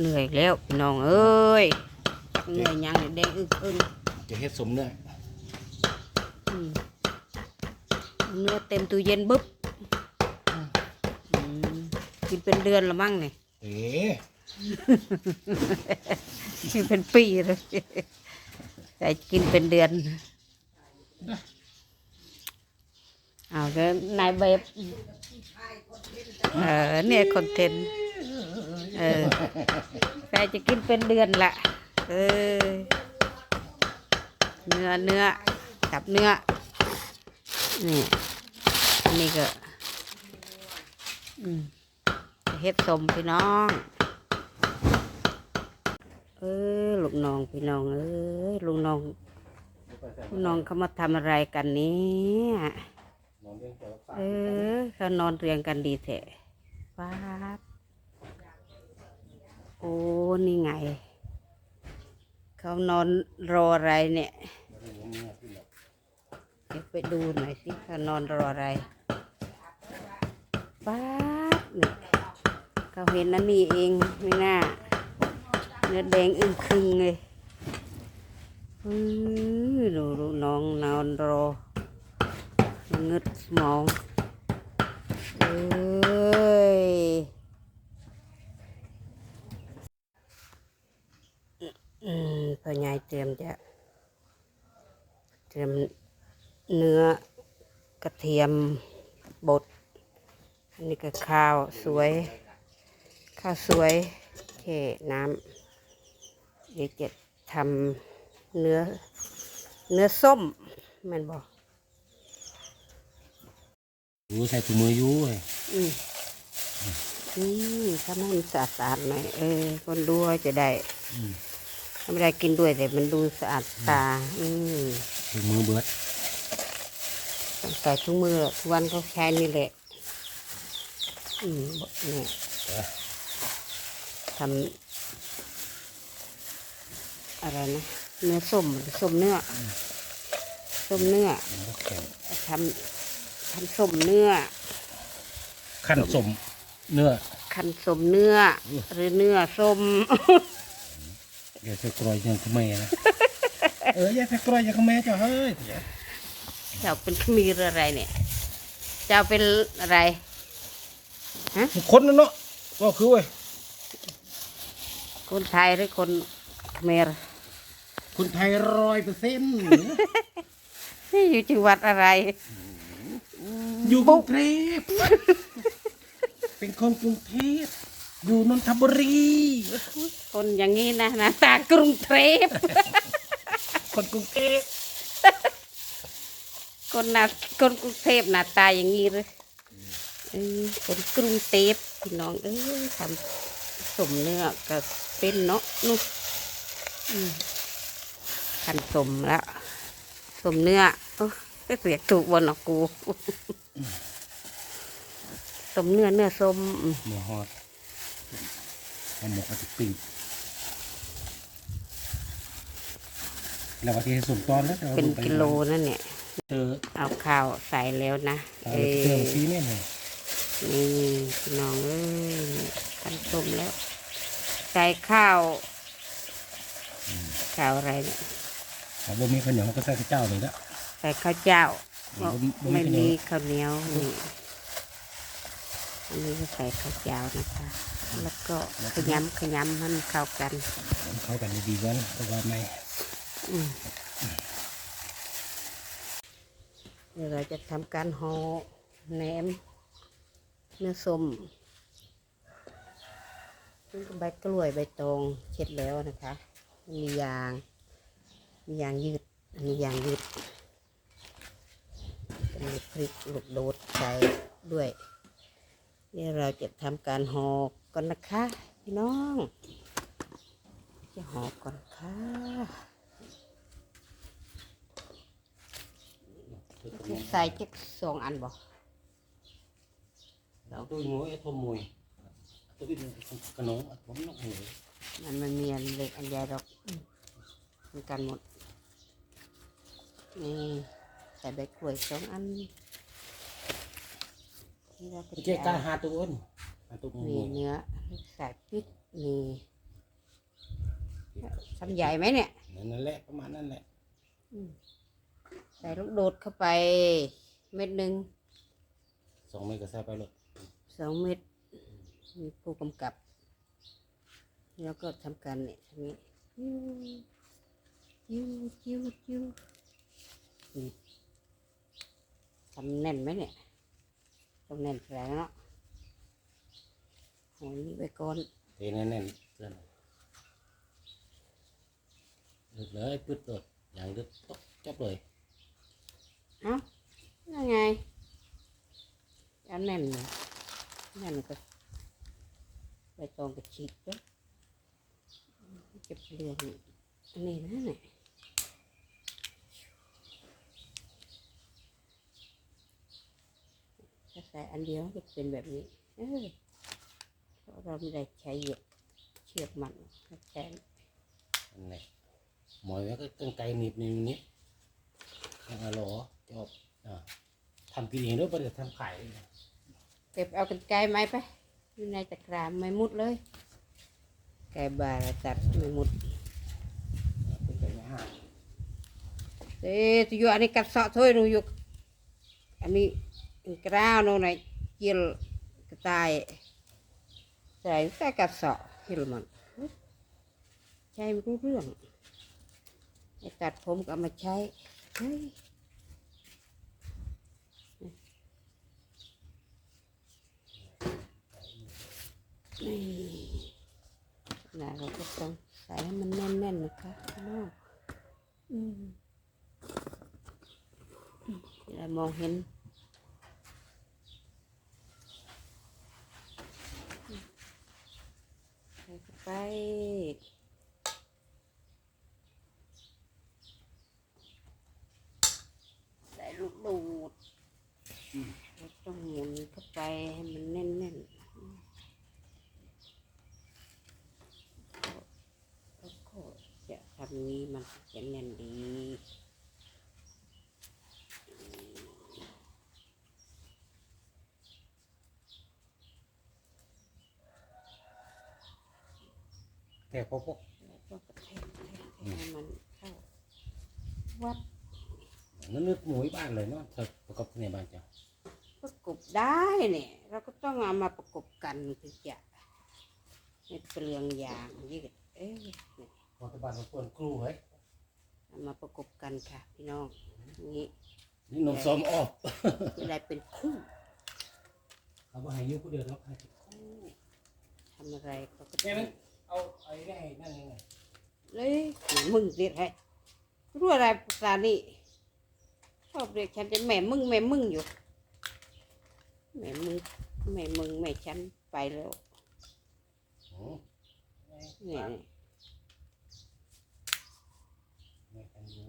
เหนื่อยแล้วพี่น้องเอ้ยเหนื่อยยังเนี่ยแดงอึกอึนจะเฮ็ดสมเนื้ออืมเนื้อเต็มตู้เย็นบึ๊บอืมกินเป็นเดือนละมั้งเนี่ยเอ๊ะกินเป็นปีเลยแต่กินเป็นเดือนเอาก็นายแบบเออเนี่ยคอนเทนต์ เออแต่จะกินเป็นเดือนละเออเนื้อเนื้อกับเนื้อนี่อันนี้ก็อืมเฮ็ดสมพี่น้อง เออลูกน้องพี่น้องเอ้ยลูกน้องลูกน้องเขามาทำอะไรกันเนี่ยนอนเรื่องเกี่ยวกับเออเขานอนเรียงกันดีแท้ป้าบ โอ้ นี่ไง เขานอนรออะไรเนี่ย เดี๋ยวไปดูหน่อยสิเขานอนรออะไรป้าบเนี่ยเขาเห็นนั่นนี่เองไม่น่า เนื้อแดงอึ้งครึงเลยอือดูดูน้องนอนรอเงึดมองเอ้ยอืม พ่อใหญ่เตรียมจะเตรียมเนื้อกระเทียมบดอันนี้ก็ข้าวสวย ข้าวสวยเทน้ำเดี๋ยวจะทำเนื้อเนื้อส้มแมันบอกอยู่ใส่ถุงมืออยู่เว้ยอืมอืมทำให้มันสะอาดๆหน่อยเออคนดูจะได้ อืมถ้า ไม่ได้กินด้วยแต่มันดูสะอาดตา อืมถุงมือเบิดต้องใส่ถุงมือทุกวันเขาใช้นี่แหละ อืมเนี่ยทำอะไรนะเนื้อส้มหรือส้มเนื้ออส้มเนื้อมันก็แข็งทำทำส้มเนื้อขั้นสมเนื้อคันส้มเนื้อ หรือเนื้อส้ม อย่าใส่กรอยยังขแม่นะ เอออย่าใส่กรอยยังขแม่เจ้าเฮ้ยเจ้าเป็นขมีหรืออะไรเนี่ย เจ้าเป็นอะไรคนนั่นเนาะก็คือเว้ยคนไทยหรือคนเขมรคนไทยร้อยเปอร์เซ็นต์นี่อยู่จังหวัดอะไร อยู่กรุงเทพเป็นคนกรุงเทพ อยู่นนทบุรีคนอย่างนี้นะหน้าตากรุงเทพคนกรุงเทพคนหน้าคนกรุงเทพหน้าตาอย่างนี้เลยเออคนกรุงเทพพี่น้องเอ้ยทำสมเนื้อก็เป็นเนาะนู่นอืมขันสมแล้วสมเนื้อโอ้ยเรียกถูกบนหรอกกูสมเนื้อเนื้อส้มอืมหมูฮอด เอาหมกเอาไปปิ้งแล้ววันที่สุ่มตอนแล้วเป็นกิโลนั่นเนี่ยเจอเอาข้าวใส่แล้วนะเอาเอไปเจออซีเนี่ยเลยนี่พี่น้องเอ้ยขันส้มแล้ว ใส่ข้าวข้าวอะไรเนี่ยเอาบ่มีข้าวเหนียวมันก็ใส่ข้าวเจ้าเลยละใส่ข้าวเจ้าบ่มีบ่มีไม่ข้าวเหนีมียวข้าวเหนียวนี่อันนี้ก็ใส่ข้าวเจ้านะคะ แล้วก็ขยำขยำให้มันเข้ากันเข้ากันดีๆกันเพราะว่าไม่อืมเดี๋ยวเราจะทำการห่อแหนมเนื้อส้มนี่ก็ใบกล้วยใบตองเช็ดแล้วนะคะ มียาง มียางยืดอันนี้ยางยืดจะมีพริกลูกโดดใส่ด้วย นี่เราจะทำการห่อก่อนนะคะพี่น้อง จะห่อก่อนค่ะใส่จักสองอันบ่ตัวงูไอ้ทมมวยตัวนี้ขนมผมนกหนูมันมันมีอันเล็กอันใหญ่ดอกอืมเหมือนกันหมดนี่ใส่ใบกล้วยสองอัน นี่เราก็ไม่ใช่จะการหาตัวอ้นหาตัวมีงูเนื้อใส่พริกมีทำใหญ่ไหมเนี่ยนั่นแหละประมาณนั้นแหละใส่ลูกโดดเข้าไป เม็ดหนึ่งสองเมตรก็ใส่ไปเลยสองเม็ดมีผู้กำกับ แล้วก็ทำการเนี่ยทำนี้ยิ้วยิ้วยิ้วนี่ทำแน่นไหมเนี่ย ต้องแน่นแผลเนาะเอานี้ไปก่อนเทแน่นๆเพื่อนลึกเลยปึ๊ดเลยอย่างลึกปุ๊บจับเลยเอ้ายังไงเอาแน่นเลยแน่นก็ใบตองก็ฉีกด้วยเก็บเรืองนี่อันนี้นะเนี่ยถ้า ใส่อันเดียวจะเป็นแบบนี้เออเพราะเราไม่ได้ใช้เหยียบเชือกมันแค่นั่นแหละหมอยไว้ก็กันไกลหนีบในนี้ยังอะหรอจบอ่าทำกินเองด้วยประเดี๋ยวทำขายเลยนะเก็บเอากันไกลไม้ไปอยู่ในตะกร้าไม่มุดเลยไก่บาร์ตัดไม่มุดเป็นไก่ไม่ห้าเอ๊ะตัวอยู่อันนี้กัดเสาะถ้วยหนูอยู่อันนี้ กราวโน่นไหนเจียลกระต่ายใส่ใส่กัดเสาะเห็นมันใช้ไม่รู้เรื่องไอ้ตัดผมก็มาใช้เฮ้ยนี่นะเราก็ต้องใส่ให้มันแน่นๆนะคะข้างนอกอืมเรามองเห็นใส่เข้า ไปใส่ลูกดูดเราต้องหมุนเข้าไปให้มันแน่นๆแล้วก็จะทำนี้มันจะแน่นดี แต่พอพวกแล้วก็กระแทกกระแทกให้มันเข้าวัดนั่นนึกหมูบ้านเลยเนาะเธอประกอบในบ้านเจ้าประกบได้เนี่ย เราก็ต้องเอามาประกบกันถึงจะไม่เปลืองยางยืดเอ้ยเนี่ยพอตบ้านมันควรครูเฮ้ยเอามาประกบกันค่ะ พี่น้องนี่นี่นมซ้อมออกจะได้เป็นคู่เขาบอกให้อยุ่ผู้เดียวเนาะให้คู่ ทำอะไรเขาก็เนี่ยมัน เอาไอ้ได้นั่นยังไงเลยมึงเรียกให้รู้อะไรภาษานี่ชอบเรียกฉันเป็นแม่มึงแม่มึงอยู่แม่มึงแม่มึงแม่ฉันไปแล้วโอ้เนี่ยไม่ทันรู้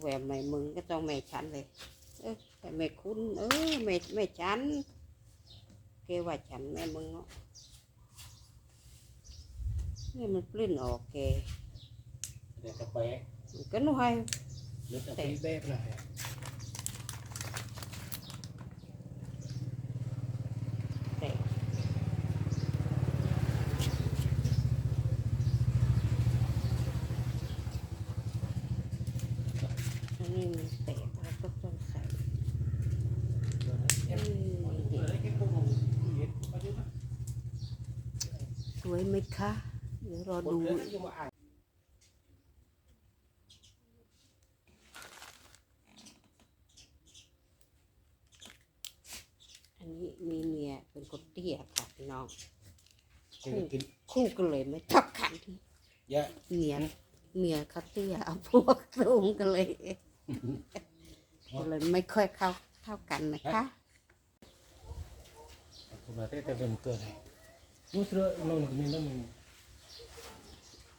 แหวแม่มึงก็ต้องแม่ฉันเลยเออแต่แม่คุณเออแม่แม่ฉันเกว่าฉันแม่มึงเนาะ นี่มันปลิ้นออกแกเดี๋ยวจะไปมันก็น้อยเดี๋ยวจะไปแบบนะฮะแต่อันนี้มันแตกแล้วก็ต้องใส่เดี๋ยวให้แค่พวกหนูเห็นไปดูนะสวยไหมคะเดี๋ยว รอดูดูยังมาอ่านอันนี้มีเมียเป็นคนเตี้ยค่ะพี่น้องจะกินคู่กันเลยไม่ทับขันเยอะเมียเมียเขาเตี้ยเอาพวกสูงกันเลยก็เลยไม่ค่อยเข้าเท่ากันนะคะผมมาเต้แต่เป็นเกิดให้รู้สึกนอนมีน้ำมัน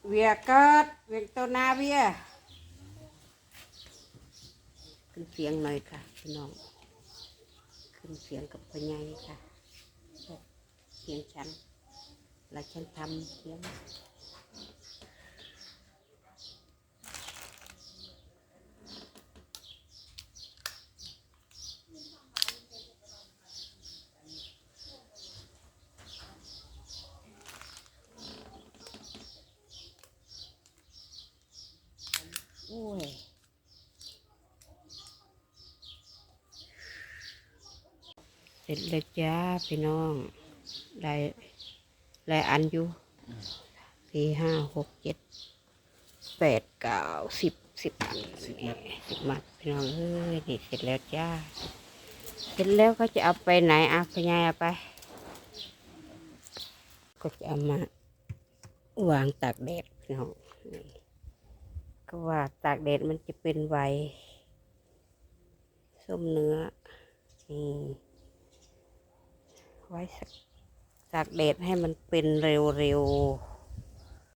เวียเกิดเวียตัวนาเวียขึ้นเสียงหน่อยค่ะพี่น้อง ขึ้นเสียงกับพญายค่ะเสียงฉัน แล้วฉันทำเสียง โอ้ย เส ร็จแล้วจ้าพี่น้องได้ได้อันอยู่สี่ห้าหกเจ็ดแปดเก้าสิบสิบอันนี่สิบมัดพี่น้องเอ้ยนี่เสร็จแล้วจ้า เสร็จแล้วก็จะเอาไปไหนอะพยายเอาไป ก็จะเอามาวางตากแดดพี่น้องนี่ก็ว่าตากแดดมันจะเป็นไวส้มเนื้อนี่ ไว้สักตากแดดให้มันเป็นเร็วๆ